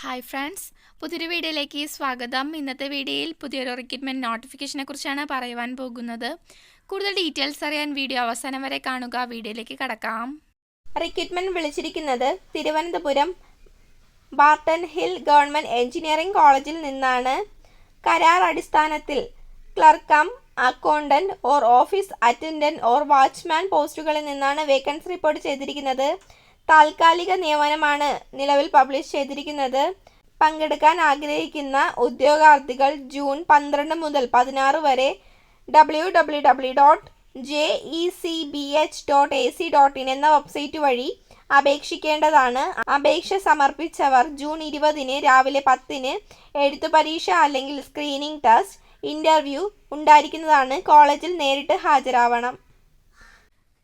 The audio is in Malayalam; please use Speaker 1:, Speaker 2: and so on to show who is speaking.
Speaker 1: ഹായ് ഫ്രണ്ട്സ് പുതിയൊരു വീഡിയോയിലേക്ക് സ്വാഗതം. ഇന്നത്തെ വീഡിയോയിൽ പുതിയൊരു റിക്രൂട്ട്മെന്റ് നോട്ടിഫിക്കേഷനെ കുറിച്ചാണ് പറയുവാൻ പോകുന്നത്. കൂടുതൽ ഡീറ്റെയിൽസ് അറിയാൻ വീഡിയോ അവസാനം വരെ കാണുക. വീഡിയോയിലേക്ക് കടക്കാം.
Speaker 2: റിക്രൂട്ട്മെന്റ് വിളിച്ചിരിക്കുന്നത് Thiruvananthapuram Barton hill government engineering കോളേജിൽ നിന്നാണ്. കരാർ അടിസ്ഥാനത്തിൽ ക്ലർക്കം accountant or office attendant or watchman പോസ്റ്റുകളിൽ നിന്നാണ് വേക്കൻസി റിപ്പോർട്ട് ചെയ്തിരിക്കുന്നത്. താൽക്കാലിക നിയമനമാണ് നിലവിൽ പബ്ലിഷ് ചെയ്തിരിക്കുന്നത്. പങ്കെടുക്കാൻ ആഗ്രഹിക്കുന്ന ഉദ്യോഗാർത്ഥികൾ ജൂൺ പന്ത്രണ്ട് മുതൽ പതിനാറ് വരെ W W W dot J E C B H dot A C dot in എന്ന വെബ്സൈറ്റ് വഴി അപേക്ഷിക്കേണ്ടതാണ്. അപേക്ഷ സമർപ്പിച്ചവർ ജൂൺ ഇരുപതിന് രാവിലെ പത്തിന് എഴുത്തു പരീക്ഷ അല്ലെങ്കിൽ സ്ക്രീനിംഗ് ടെസ്റ്റ് ഇന്റർവ്യൂ ഉണ്ടായിരിക്കുന്നതാണ് കോളേജിൽ നേരിട്ട് ഹാജരാവണം.